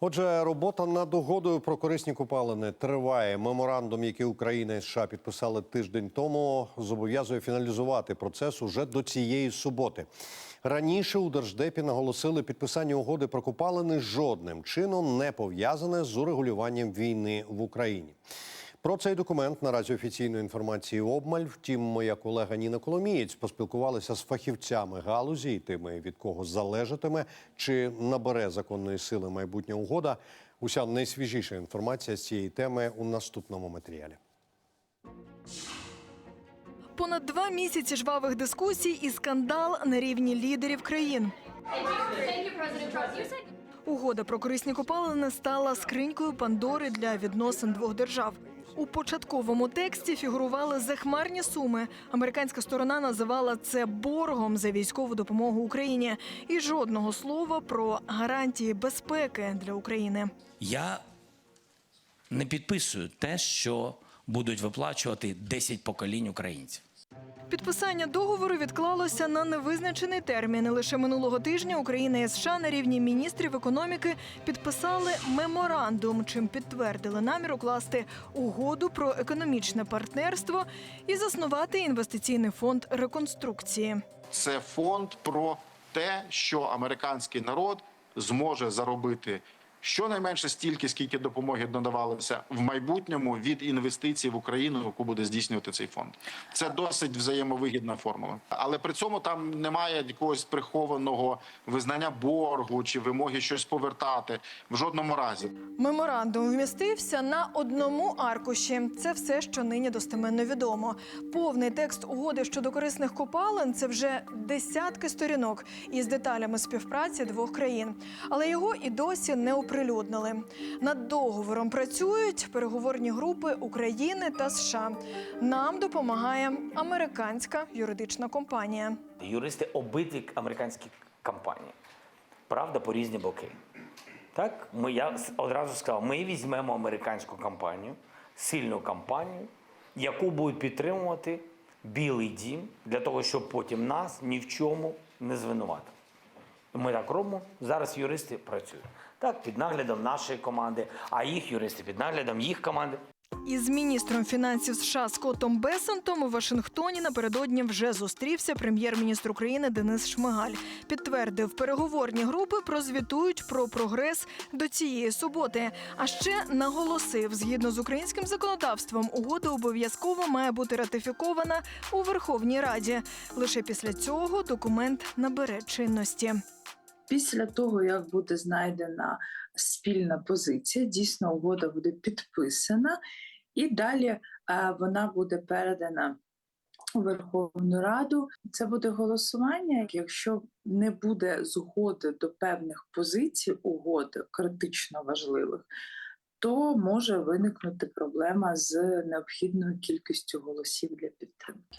Отже, робота над угодою про корисні купалини триває. Меморандум, який Україна і США підписали тиждень тому, зобов'язує фіналізувати процес уже до цієї суботи. Раніше у держдепі наголосили, підписання угоди про купалини жодним чином не пов'язане з урегулюванням війни в Україні. Про цей документ наразі офіційної інформації обмаль. Втім, моя колега Ніна Коломієць поспілкувалася з фахівцями галузі і тими, від кого залежатиме, чи набере законної сили майбутня угода. Уся найсвіжіша інформація з цієї теми у наступному матеріалі. Понад два місяці жвавих дискусій і скандал на рівні лідерів країн. Угода про корисні копалини стала скринькою Пандори для відносин двох держав. У початковому тексті фігурували захмарні суми. Американська сторона називала це боргом за військову допомогу Україні і жодного слова про гарантії безпеки для України. Я не підписую те, що будуть виплачувати 10 поколінь українців. Підписання договору відклалося на невизначений термін. Лише минулого тижня Україна і США на рівні міністрів економіки підписали меморандум, чим підтвердили намір укласти угоду про економічне партнерство і заснувати інвестиційний фонд реконструкції. Це фонд про те, що американський народ зможе заробити щонайменше стільки, скільки допомоги надавалося в майбутньому від інвестицій в Україну, яку буде здійснювати цей фонд. Це досить взаємовигідна формула. Але при цьому там немає якогось прихованого визнання боргу чи вимоги щось повертати в жодному разі. Меморандум вмістився на одному аркуші. Це все, що нині достеменно відомо. Повний текст угоди щодо корисних копалин це вже десятки сторінок із деталями співпраці двох країн. Але його і досі не оприлюднили. Над договором працюють переговорні групи України та США. Нам допомагає американська юридична компанія. Юристи обидві американські компанії. Правда, по різні боки. Так, ми я одразу сказав, ми візьмемо американську компанію, сильну компанію, яку будуть підтримувати Білий дім для того, щоб потім нас ні в чому не звинуватили. Ми так робимо. Зараз юристи працюють. Так, під наглядом нашої команди, а їх юристи під наглядом їх команди. Із міністром фінансів США Скоттом Бесентом у Вашингтоні напередодні вже зустрівся прем'єр-міністр України Денис Шмигаль. Підтвердив, переговорні групи прозвітують про прогрес до цієї суботи. А ще наголосив, згідно з українським законодавством, угода обов'язково має бути ратифікована у Верховній Раді. Лише після цього документ набере чинності. Після того, як буде знайдена спільна позиція, дійсно угода буде підписана, і далі е, вона буде передана у Верховну Раду. Це буде голосування. Якщо не буде згоди до певних позицій угоди критично важливих, то може виникнути проблема з необхідною кількістю голосів для підтримки.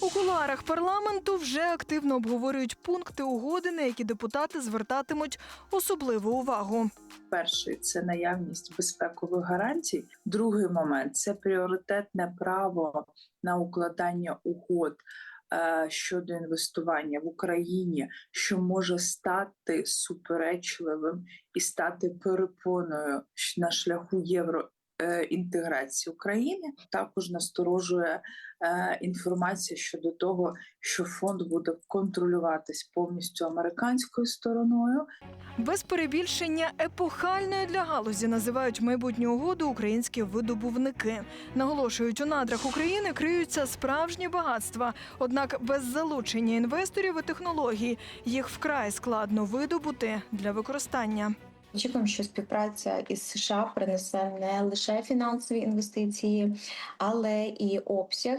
У кулуарах парламенту вже активно обговорюють пункти угоди, на які депутати звертатимуть особливу увагу. Перший це наявність безпекових гарантій. Другий момент це пріоритетне право на укладання угод е, щодо інвестування в Україні, що може стати суперечливим і стати перепоною на шляху євро. Е, Інтеграції України також насторожує е, інформація щодо того, що фонд буде контролюватись повністю американською стороною, Без перебільшення епохальною для галузі називають майбутню угоду українські видобувники. Наголошують, у надрах України криються справжні багатства. Однак без залучення інвесторів і технологій їх вкрай складно видобути для використання. Очікуємо, що співпраця із США принесе не лише фінансові інвестиції, але і обсяг,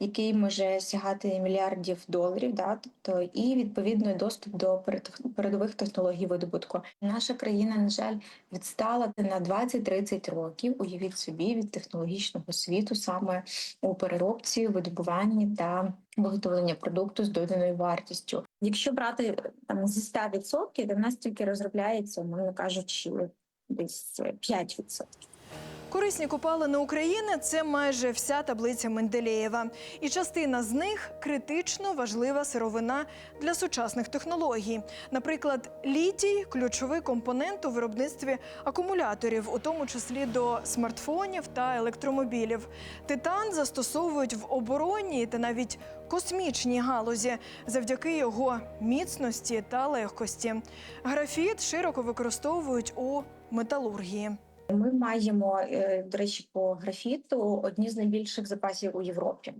який може сягати мільярдів доларів, да, тобто і відповідно доступ до перед- передових технологій видобутку. Наша країна, на жаль, відстала на 20-30 років. Уявіть собі від технологічного світу саме у переробці, видобуванні та виготовленні продукту з доданою вартістю. Якщо брати там зі 100%, то в нас тільки розробляється, умовно кажучи, десь 5%. Корисні копалини України це майже вся таблиця Менделєєва. І частина з них критично важлива сировина для сучасних технологій. Наприклад, літій ключовий компонент у виробництві акумуляторів, у тому числі до смартфонів та електромобілів. Титан застосовують в оборонній та навіть космічній галузі завдяки його міцності та легкості. Графіт широко використовують у металургії. Ми маємо, е, до речі, по графіту одні з найбільших запасів у Європі.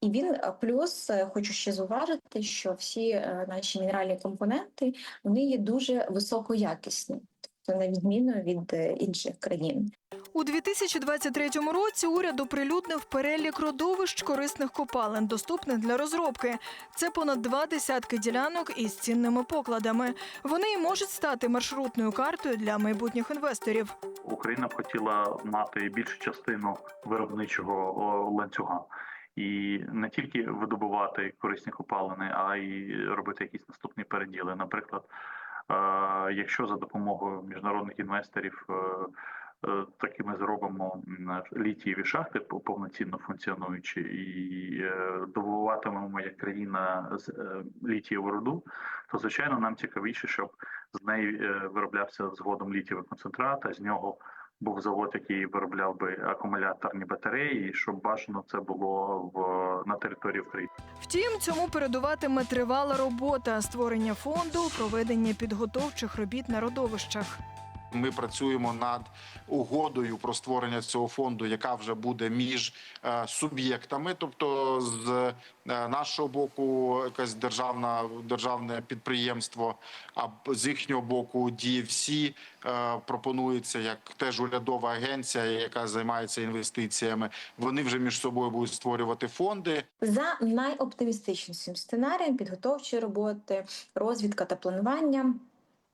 І він е, плюс е, хочу ще зауважити, що всі наші мінеральні компоненти вони є дуже високоякісні, тобто на відміну від інших країн. У 2023 році уряд оприлюднив перелік родовищ корисних копалин, доступних для розробки. Це понад два десятки ділянок із цінними покладами. Вони й можуть стати маршрутною картою для майбутніх інвесторів. Україна б хотіла мати більшу частину виробничого ланцюга. І не тільки видобувати корисні копалини, а й робити якісь наступні переділи. Наприклад, е, якщо за допомогою міжнародних інвесторів е, е, таки ми зробимо літієві шахти по- повноцінно функціонуючі і добуватимемо як країна з літієву руду, то звичайно нам цікавіше, щоб з неї е, вироблявся згодом літієвий концентрат, а з нього був завод, який виробляв би акумуляторні батареї, щоб бажано це було в на території України. Втім, цьому передуватиме тривала робота створення фонду, проведення підготовчих робіт на родовищах. Ми працюємо над угодою про створення цього фонду, яка вже буде між е, суб'єктами, тобто з е, нашого боку, якесь державна державне підприємство, а з їхнього боку DFC е, пропонується як теж урядова агенція, яка займається інвестиціями. Вони вже між собою будуть створювати фонди. За найоптимістичнішим сценарієм підготовчі роботи, розвідка та планування.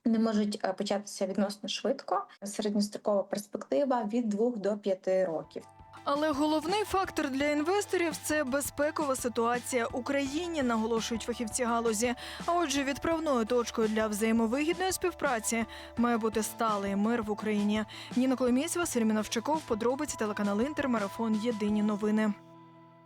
Не можуть е, початися відносно швидко. Середньострокова перспектива від 2 до 5 років. Але головний фактор для інвесторів це безпекова ситуація Україні, наголошують фахівці галузі. А отже, відправною точкою для взаємовигідної співпраці має бути сталий мир в Україні. Ніна Коломієць, Василь Міновчаков, подробиці телеканал Інтер, марафон Єдині новини.